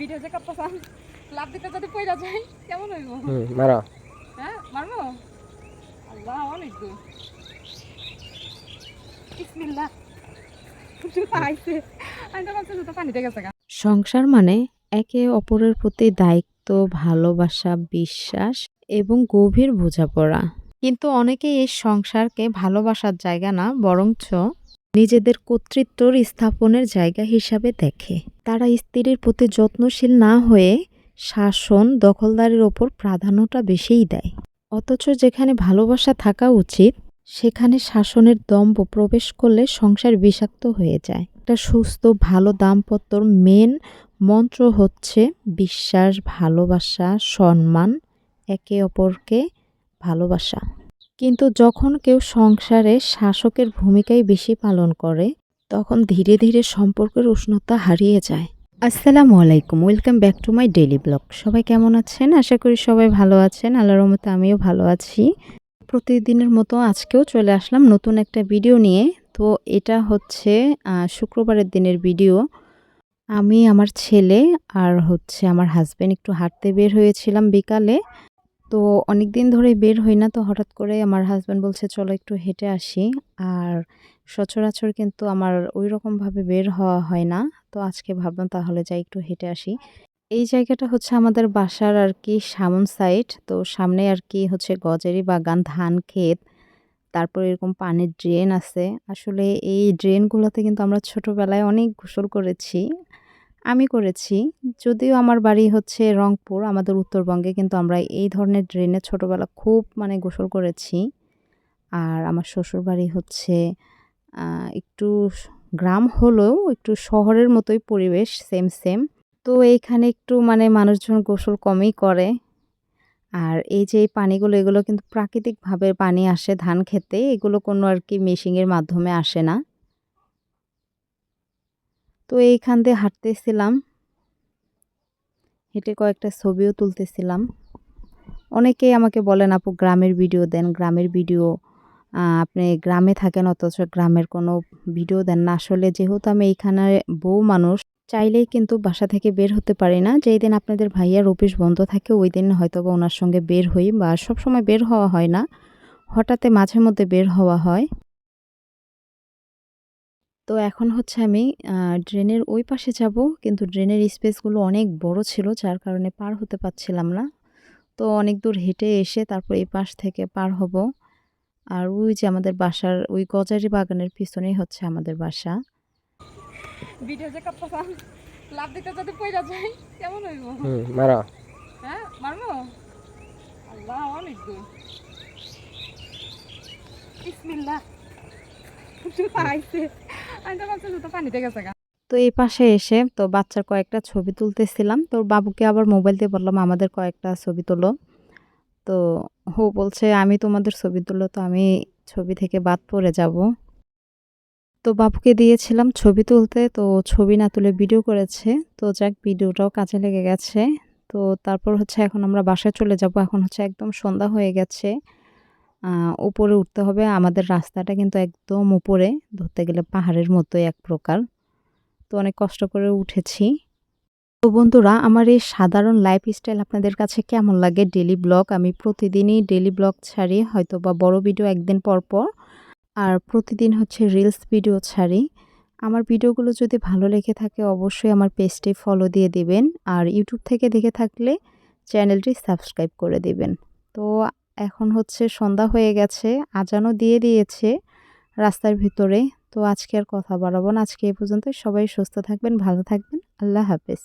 Video যে করতেছাম লাভ দিতে যদি পয়রা যায় কেমন হইব? হুম মারো। হ্যাঁ মারবো? আল্লাহ অনেক দূর বিসমিল্লাহ। আইছে। আমি তো ভাবছি তো পানিতে গেছে সংসার মানে একে অপরের প্রতি দায়িত্ব ভালোবাসা বিশ্বাস এবং গভীর বোঝাপড়া। কিন্তু অনেকে এই সংসারকে ভালোবাসার জায়গা না বরঞ্চ নিজেদের কর্তৃত্বর স্থাপনের জায়গা হিসাবে দেখে। তারা স্ত্রীর প্রতি যত্নশীল না হয়ে শাসন দখলদারের ওপর প্রাধান্যটা বেশিই দেয়। অথচ যেখানে ভালোবাসা থাকা উচিত, সেখানে শাসনের দম্ভ প্রবেশ করলে সংসার বিষাক্ত হয়ে যায়। একটা সুস্থ, ভালো দাম্পত্যর মেন মন্ত্র হচ্ছে বিশ্বাস, ভালোবাসা, সম্মান, একে অপরকে ভালোবাসা। কিন্তু যখন কেউ সংসারে শাসকের ভূমিকাই বেশি পালন করে, তখন ধীরে ধীরে সম্পর্কের উষ্ণতা হারিয়ে যায়। আসসালামু আলাইকুম, welcome back to my daily vlog. সবাই কেমন আছেন? আশা করি সবাই ভালো আছেন। আল্লাহর রহমতে আমিও ভালো আছি। প্রতিদিনের মতো আজকেও চলে আসলাম নতুন একটা ভিডিও নিয়ে। তো এটা হচ্ছে শুক্রবারের দিনের ভিডিও। আমি, আমার ছেলে আর হচ্ছে আমার হাজব্যান্ড একটু হাঁটতে বের হয়েছিলাম বিকালে। তো অনেক দিন ধরে বের হই না, তো হঠাৎ করে আমার হাজব্যান্ড বলছে, চলো একটু হেঁটে আসি। আর সচরাচর কিন্তু আমার ওই রকমভাবে বের হওয়া হয় না। তো আজকে ভাবলাম তাহলে যাই একটু হেঁটে আসি। এই জায়গাটা হচ্ছে আমাদের বাসার আর কি সামন সাইড তো সামনে আর কি হচ্ছে গজারি বাগান, ধান ক্ষেত, তারপর এরকম পানির ড্রেন আছে। আসলে এই ড্রেনগুলোতে কিন্তু আমরা ছোটোবেলায় অনেক গোসল করেছি। আমি করেছি। যদিও আমার বাড়ি হচ্ছে রংপুর, আমাদের উত্তরবঙ্গে, কিন্তু আমরা এই ধরনের ড্রেনে ছোটোবেলা খুব মানে গোসল করেছি। আর আমার শ্বশুর বাড়ি হচ্ছে একটু গ্রাম হলেও একটু শহরের মতোই পরিবেশ সেম সেম তো এইখানে একটু মানে মানুষজন গোসল কমই করে। আর এই যে পানিগুলো, এগুলো কিন্তু প্রাকৃতিকভাবে পানি আসে ধান খেতে, এগুলো কোনো আর কি মেশিনের মাধ্যমে আসে না। তো এইখান দিয়ে হাঁটতেছিলাম। হেঁটে কয়েকটা ছবিও তুলতেছিলাম। অনেকেই আমাকে বলেন, আপু, গ্রামের ভিডিও দেন, গ্রামের ভিডিও। আপনি গ্রামে থাকেন, অথচ গ্রামের কোনো ভিডিও দেন না। আসলে যেহেতু আমি এইখানে বউ মানুষ, চাইলেই কিন্তু বাসা থেকে বের হতে পারি না। যেই দিন আপনাদের ভাইয়ার অফিস বন্ধ থাকে, ওই দিন হয়তো বা ওনার সঙ্গে বের হই বা সব সময় বের হওয়া হয় না। হঠাৎ মাঝে মধ্যে বের হওয়া হয়। তো এখন হচ্ছে আমি ড্রেনের ওই পাশে যাব। কিন্তু ড্রেনের স্পেসগুলো অনেক বড় ছিল যার কারণে পার হতে পারছিলাম না। তো অনেক দূর হেঁটে এসে তারপর এই পাশ থেকে পার হব। আর ওই যে আমাদের বাসার ওই গজারি বাগানের পিছনেই হচ্ছে আমাদের বাসা। ভিডিও লাভ দিতে যদি পয়রা যায় কেমন হইব? হুম হ্যাঁ মারবো? আল্লাহ অনেক দূর। বিসমিল্লাহ। আইছে আমি তো ভাবছি তো তো এই পাশে এসে তো বাচ্চার কয়েকটা ছবি তুলতেছিলাম। তো বাবুকে আবার মোবাইল দিয়ে বললাম, আমাদের কয়েকটা ছবি তোলো। তো ও বলছে, আমি তোমাদের ছবি তুলো তো আমি ছবি থেকে বাদ পড়ে যাব। তো বাবুকে দিয়েছিলাম ছবি তুলতে, তো ছবি না তুলে ভিডিও করেছে। তো যাক ভিডিওটাও কাজে লেগে গেছে। তো তারপর হচ্ছে এখন আমরা বাসায় চলে যাব। এখন হচ্ছে একদম সন্ধ্যা হয়ে গেছে। উপরে উঠতে হবে। আমাদের রাস্তাটা কিন্তু একদম উপরে, ধরতে গেলে পাহাড়ের মতোই এক প্রকার। তো অনেক কষ্ট করে উঠেছি। তো বন্ধুরা, আমার এই সাধারণ লাইফস্টাইল আপনাদের কাছে কেমন লাগে? ডেলি ব্লগ আমি প্রতিদিনই ডেলি ব্লগ ছাড়ি হয়তো বা বড় ভিডিও একদিন পর পর। আর প্রতিদিন হচ্ছে রিলস ভিডিও ছাড়ি। আমার ভিডিওগুলো যদি ভালো লেগে থাকে, অবশ্যই আমার পেজটি ফলো দিয়ে দিবেন। আর ইউটিউব থেকে দেখে থাকলে চ্যানেলটি সাবস্ক্রাইব করে দিবেন। তো এখন হচ্ছে সন্ধ্যা হয়ে গেছে, আজানও দিয়ে দিয়েছে রাস্তার ভিতরে। তো আজকে আর কথা বাড়াবো না। আজকে এ পর্যন্ত সবাই সুস্থ থাকবেন, ভালো থাকবেন। আল্লাহ হাফেজ।